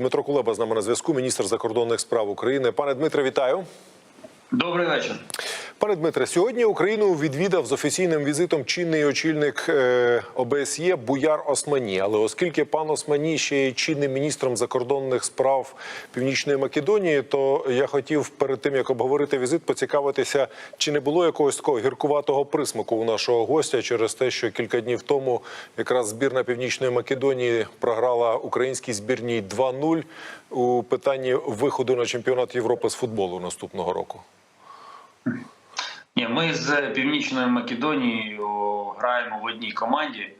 Дмитро Кулеба з нами на зв'язку, міністр закордонних справ України. Пане Дмитре, вітаю. Добрий вечір. Пане Дмитре, сьогодні Україну відвідав з офіційним візитом чинний очільник е, ОБСЄ Буяр Османі. Але оскільки пан Османі ще є чинним міністром закордонних справ Північної Македонії, то я хотів перед тим як обговорити візит, поцікавитися, чи не було якогось такого гіркуватого присмаку у нашого гостя через те, що кілька днів тому якраз збірна Північної Македонії програла українській збірній 2-0 у питанні виходу на чемпіонат Європи з футболу наступного року. Ні, ми з Північною Македонією граємо в одній команді,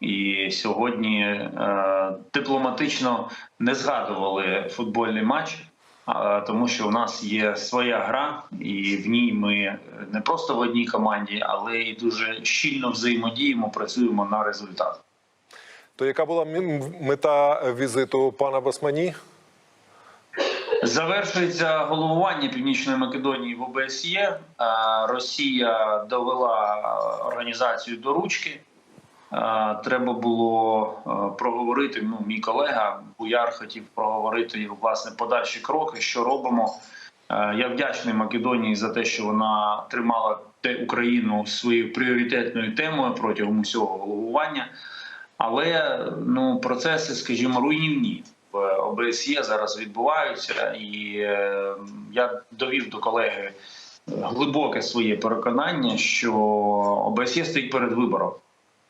і сьогодні е, дипломатично не згадували футбольний матч, а, тому що у нас є своя гра, і в ній ми не просто в одній команді, але і дуже щільно взаємодіємо, працюємо на результат. То яка була мета візиту пана Басмані? Завершується головування Північної Македонії в ОБСЄ. Е, Росія довела організацію до ручки. Е, Треба було е, проговорити. Ну, мій колега Буяр хотів проговорити власне подальші кроки, що робимо. Я вдячний Македонії за те, що вона тримала те Україну своєю пріоритетною темою протягом усього головування. Але ну процеси, скажімо, руйнівні ОБСЄ зараз відбуваються, і е, я довів до колеги глибоке своє переконання, що ОБСЄ стоїть перед вибором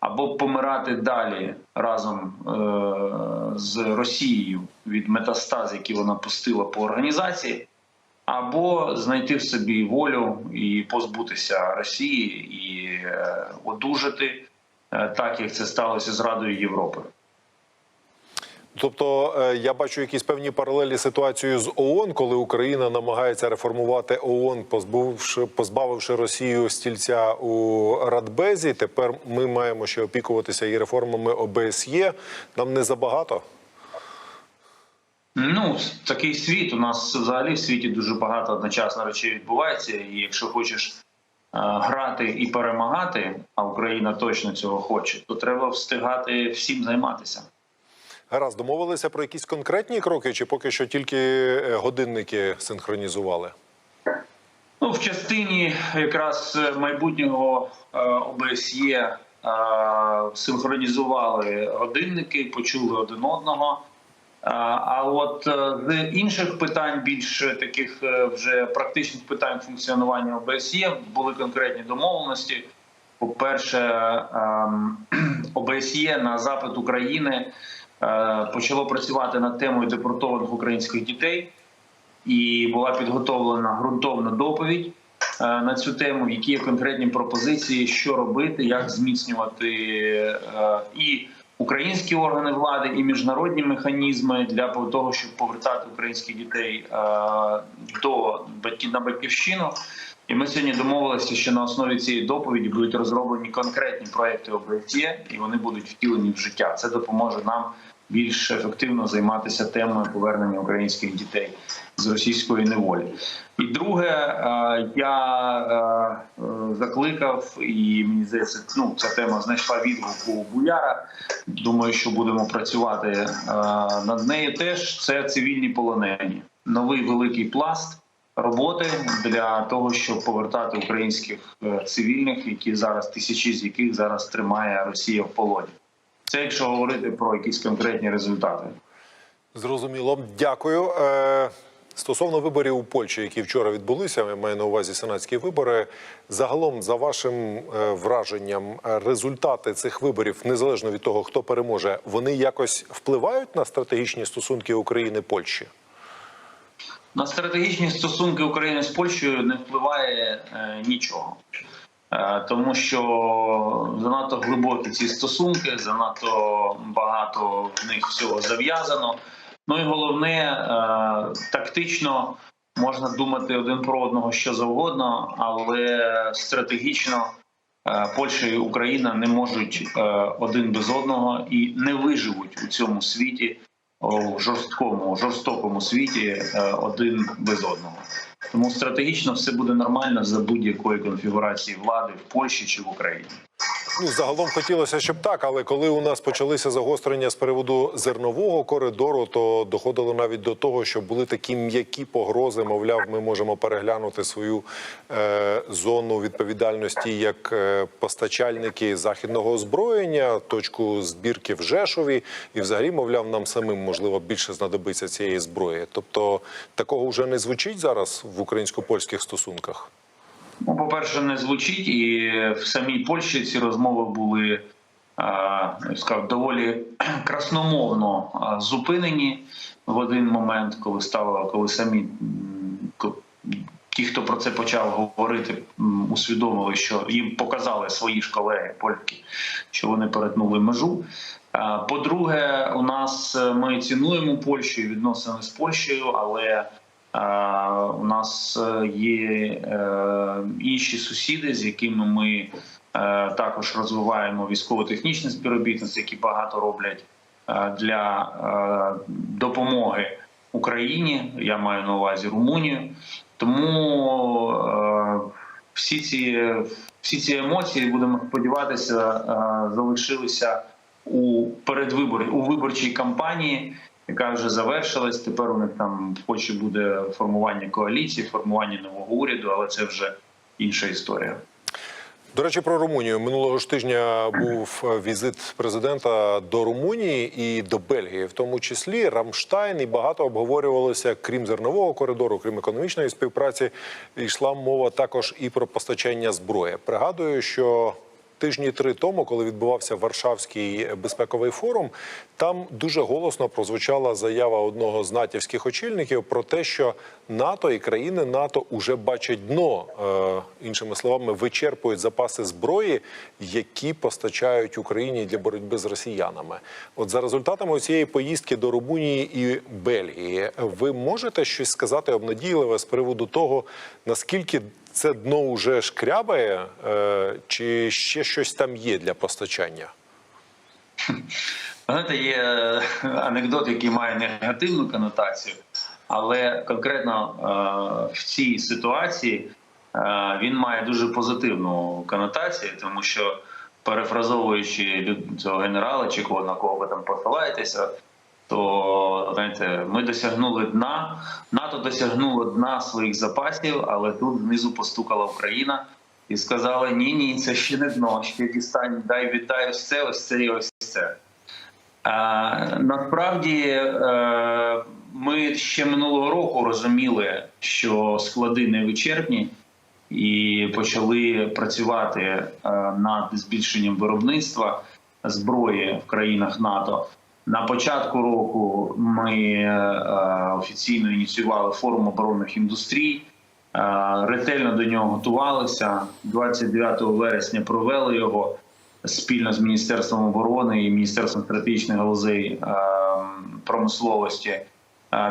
або помирати далі разом е, з Росією від метастаз, які вона пустила по організації, або знайти в собі волю і позбутися Росії і е, одужати е, так, як це сталося з Радою Європи. Тобто е, я бачу якісь певні паралелі з ситуацією з ООН, коли Україна намагається реформувати ООН, позбувши позбавивши Росію стільця у Радбезі. Тепер ми маємо ще опікуватися і реформами ОБСЄ. Нам не забагато. Ну, такий світ. У нас взагалі в світі дуже багато одночасно речей відбувається. І якщо хочеш е, грати і перемагати, а Україна точно цього хоче, то треба встигати всім займатися. Гаразд, домовилися про якісь конкретні кроки, чи поки що тільки е, годинники синхронізували? Ну, в частині якраз майбутнього е, ОБСЄ е, синхронізували годинники, почули один одного. Е, А от е, з інших питань, більш таких е, вже практичних питань функціонування ОБСЄ, були конкретні домовленості. По-перше, ем, ОБСЄ на запит України е, почало працювати над темою депортованих українських дітей і була підготовлена ґрунтовна доповідь е, на цю тему, які є конкретні пропозиції, що робити, як зміцнювати е, і українські органи влади, і міжнародні механізми для того, щоб повертати українських дітей е, до на батьківщину. І ми сьогодні домовилися, що на основі цієї доповіді будуть розроблені конкретні проекти ОБСЄ, і вони будуть втілені в життя. Це допоможе нам більш ефективно займатися темою повернення українських дітей з російської неволі. І друге, е, я е, е, закликав, і мені здається, ну ця тема знайшла відгук у Буяра. Думаю, що будемо працювати над нею. Теж це цивільні полонені, новий великий пласт роботи для того, щоб повертати українських цивільних, які зараз тисячі з яких зараз тримає Росія в полоні. Це якщо говорити про якісь конкретні результати. Зрозуміло, дякую. Е, Стосовно виборів у Польщі, які вчора відбулися, я маю на увазі сенатські вибори. Загалом, за вашим е, враженням, результати цих виборів, незалежно від того, хто переможе, вони якось впливають на стратегічні стосунки України Польщі? На стратегічні стосунки України з Польщею не впливає е, нічого, тому що занадто глибокі ці стосунки, занадто багато в них всього зав'язано. Ну і головне, е, тактично можна думати один про одного що завгодно, але стратегічно е, Польща і Україна не можуть е, один без одного і не виживуть у цьому світі у жорсткому, жорстокому світі е, один без одного. Тому стратегічно все буде нормально за будь-якої конфігурації влади в Польщі чи в Україні. Ну, загалом хотілося, щоб так, але коли у нас почалися загострення з приводу зернового коридору, то доходило навіть до того, що були такі м'які погрози. Мовляв, ми можемо переглянути свою е, зону відповідальності як е, постачальники західного озброєння, точку збірки в Жешові, і взагалі, мовляв, нам самим можливо більше знадобиться цієї зброї. Тобто такого вже не звучить зараз в українсько-польських стосунках. Ну, по-перше, не звучить, і в самій Польщі ці розмови були е, я сказав, доволі красномовно е, зупинені в один момент, коли стало, коли самі ті, хто про це почав говорити, усвідомили, що їм показали свої ж колеги польські, що вони перетнули межу. Е, По-друге, у нас ми цінуємо Польщу і відносини з Польщею, але у нас е, є е, інші сусіди, з якими ми е, також розвиваємо військово-технічне співробітництво, які багато роблять е, для е, допомоги Україні. Я маю на увазі Румунію. Тому е, всі ці всі ці емоції будемо сподіватися, е, залишилися у передвиборі у виборчій кампанії, яка вже завершилась. Тепер у них там Польщі буде формування коаліції, формування нового уряду, але це вже інша історія. До речі, про Румунію минулого ж тижня був візит президента до Румунії і до Бельгії, в тому числі Рамштайн, і багато обговорювалося, крім зернового коридору, крім економічної співпраці, йшла мова також і про постачання зброї. Пригадую, що тижні три тому, коли відбувався Варшавський безпековий форум, там дуже голосно прозвучала заява одного з натівських очільників про те, що НАТО і країни НАТО уже бачать дно, е, іншими словами, вичерпують запаси зброї, які постачають Україні для боротьби з росіянами. От за результатами цієї поїздки до Румунії і Бельгії, ви можете щось сказати обнадійливе з приводу того, наскільки це дно вже шкрябає, е, чи ще щось там є для постачання? Знаєте, є анекдот, який має негативну конотацію, але конкретно е, в цій ситуації е, він має дуже позитивну конотацію, тому що перефразовуючи цього генерала, чи кого на кого ви там посилаєтеся, то знаєте, ми досягнули дна. НАТО досягнуло дна своїх запасів, але тут знизу постукала Україна. І сказали: ні, ні, це ще не дно, ще дістань, дай вітаю ось це, ось це і ось це. А, насправді е, ми ще минулого року розуміли, що склади не вичерпні, і почали працювати е, над збільшенням виробництва зброї в країнах НАТО. На початку року ми е, офіційно ініціювали форум оборонних індустрій. Е, Ретельно до нього готувалися. 29 вересня провели його спільно з Міністерством оборони і Міністерством стратегічних галузей е, промисловості.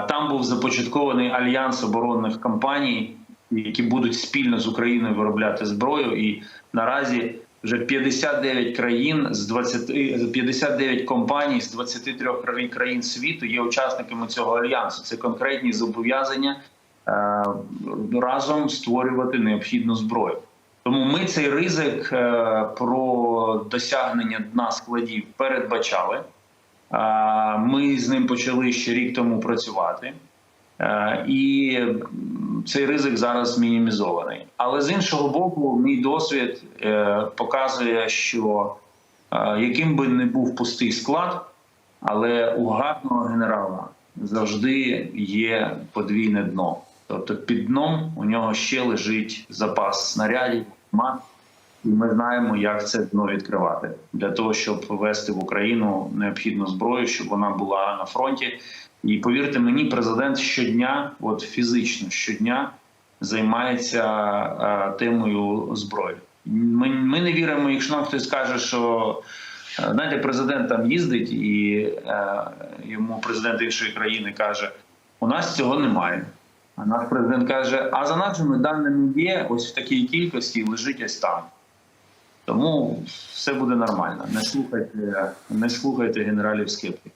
Там був започаткований альянс оборонних компаній, які будуть спільно з Україною виробляти зброю. І наразі вже 59 країн з 20, 59 компаній з 23 країн- світу є учасниками цього альянсу. Це конкретні зобов'язання е, разом створювати необхідну зброю. Тому ми цей ризик е, про досягнення дна складів передбачали. Е, Ми з ним почали ще рік тому працювати, Е, і цей ризик зараз мінімізований. Але з іншого боку, мій досвід е, показує, що е, яким би не був пустий склад, але у гарного генерала завжди є подвійне дно. Тобто під дном у нього ще лежить запас снарядів, мат, і ми знаємо, як це дно відкривати для того, щоб ввести в Україну необхідну зброю, щоб вона була на фронті. І повірте мені, президент щодня, от фізично щодня, займається е, темою зброї. Ми, ми не віримо, якщо нам хтось скаже, що е, знаєте, президент там їздить, і е, йому президент іншої країни каже: у нас цього немає. А наш президент каже: а за нашими даними є, ось в такій кількості лежить ось там. Тому все буде нормально. Не слухайте, не слухайте генералів скептиків.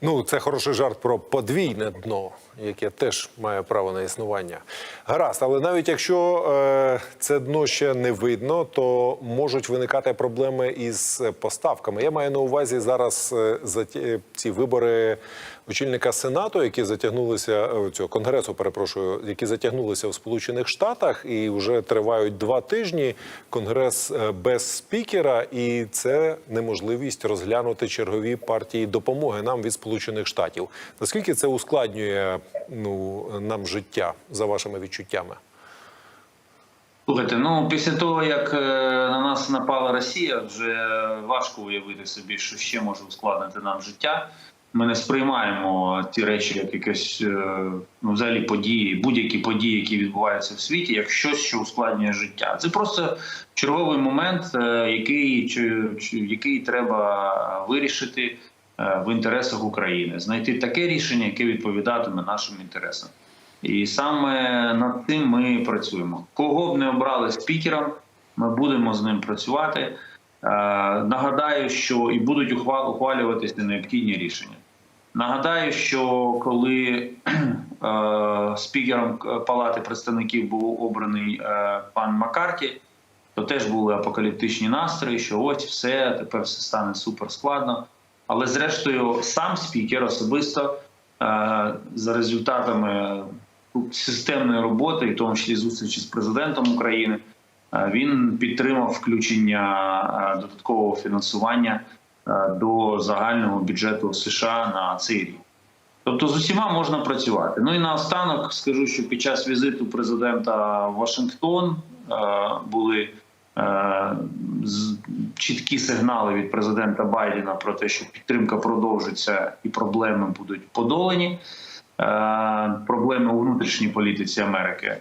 Ну, це хороший жарт про подвійне дно, яке теж має право на існування. Гаразд, але навіть якщо е, це дно ще не видно, то можуть виникати проблеми із поставками. Я маю на увазі зараз е, за ті, ці вибори очільника сенату, які затягнулися е, цього конгресу, перепрошую, які затягнулися в Сполучених Штатах і вже тривають два тижні. Конгрес е, без спікера, і це неможливість розглянути чергові партії допомоги нам від Сполучених Штатів. Наскільки це ускладнює ну нам життя за вашими відчуттями? Слухайте, ну після того як е, на нас напала Росія, вже важко уявити собі, що ще може ускладнити нам життя. Ми не сприймаємо ті речі, як якесь е, ну, взагалі події, будь-які події, які відбуваються в світі, як щось, що ускладнює життя. Це просто черговий момент, е, який, чи, який треба вирішити е, в інтересах України, знайти таке рішення, яке відповідатиме нашим інтересам. І саме над цим ми працюємо. Кого б не обрали спікером, ми будемо з ним працювати. Нагадаю, що і будуть ухва- ухвалюватися необхідні рішення. Нагадаю, що коли е, спікером Палати представників був обраний е, пан Маккарті, то теж були апокаліптичні настрої, що ось все, тепер все стане супер складно. Але зрештою, сам спікер особисто е, за результатами системної роботи, і в тому числі зустрічі з президентом України, е, він підтримав включення е, додаткового фінансування е, до загального бюджету США на цей рік. Тобто з усіма можна працювати. Ну і наостанок скажу, що під час візиту президента в Вашингтон е, були е, чіткі сигнали від президента Байдена про те, що підтримка продовжиться і проблеми будуть подолані. Е, Проблеми у внутрішній політиці Америки.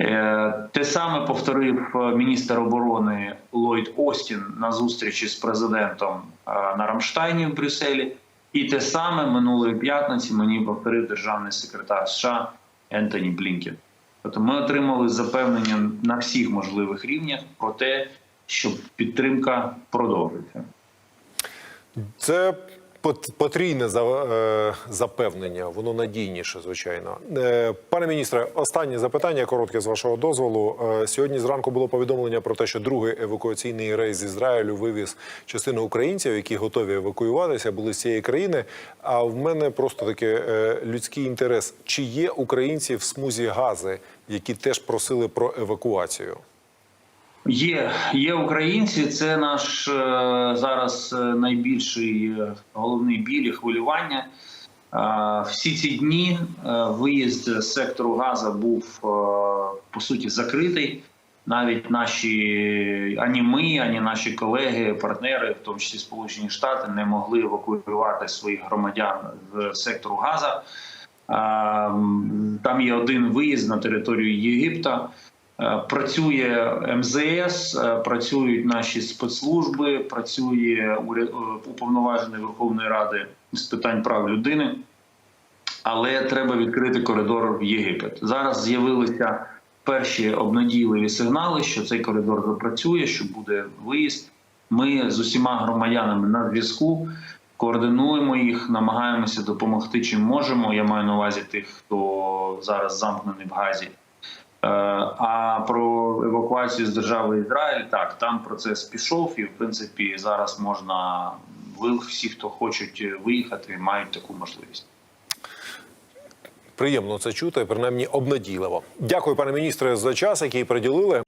Е, Те саме повторив е, міністр оборони Ллойд Остін на зустрічі з президентом е, на Рамштайні в Брюсселі. І те саме минулої п'ятниці мені повторив державний секретар США Ентоні Блінкен. Тобто ми отримали запевнення на всіх можливих рівнях про те, що підтримка продовжиться. Це потрійне е, запевнення, воно надійніше, звичайно. Е, Пане міністре, останнє запитання, коротке з вашого дозволу. Е, Сьогодні зранку було повідомлення про те, що другий евакуаційний рейс з Ізраїлю вивіз частину українців, які готові евакуюватися, були з цієї країни. А в мене просто таке людський інтерес: чи є українці в смузі Гази, які теж просили про евакуацію? Є, є українці. Це наш е, зараз е, найбільший е, головний біль і хвилювання. Всі ці дні виїзд з сектору Газа був по суті закритий. Навіть наші ані ми, ані наші колеги, партнери, в тому числі Сполучені Штати, не могли евакуювати своїх громадян з сектору Газа. Там є один виїзд на територію Єгипта. Е, Працює МЗС, е, працюють наші спецслужби, працює е, уповноважений Верховної Ради з питань прав людини, але треба відкрити коридор в Єгипет. Зараз з'явилися перші обнадійливі сигнали, що цей коридор запрацює, що буде виїзд. Ми з усіма громадянами на зв'язку координуємо їх, намагаємося допомогти чим можемо. Я маю на увазі тих, хто зараз замкнений в Газі. Е, А про евакуацію з держави Ізраїль так там процес пішов, і в принципі зараз можна всі, хто хочуть виїхати, мають таку можливість. Приємно це чути, принаймні обнадійливо. Дякую, пане міністре, за час, який приділили.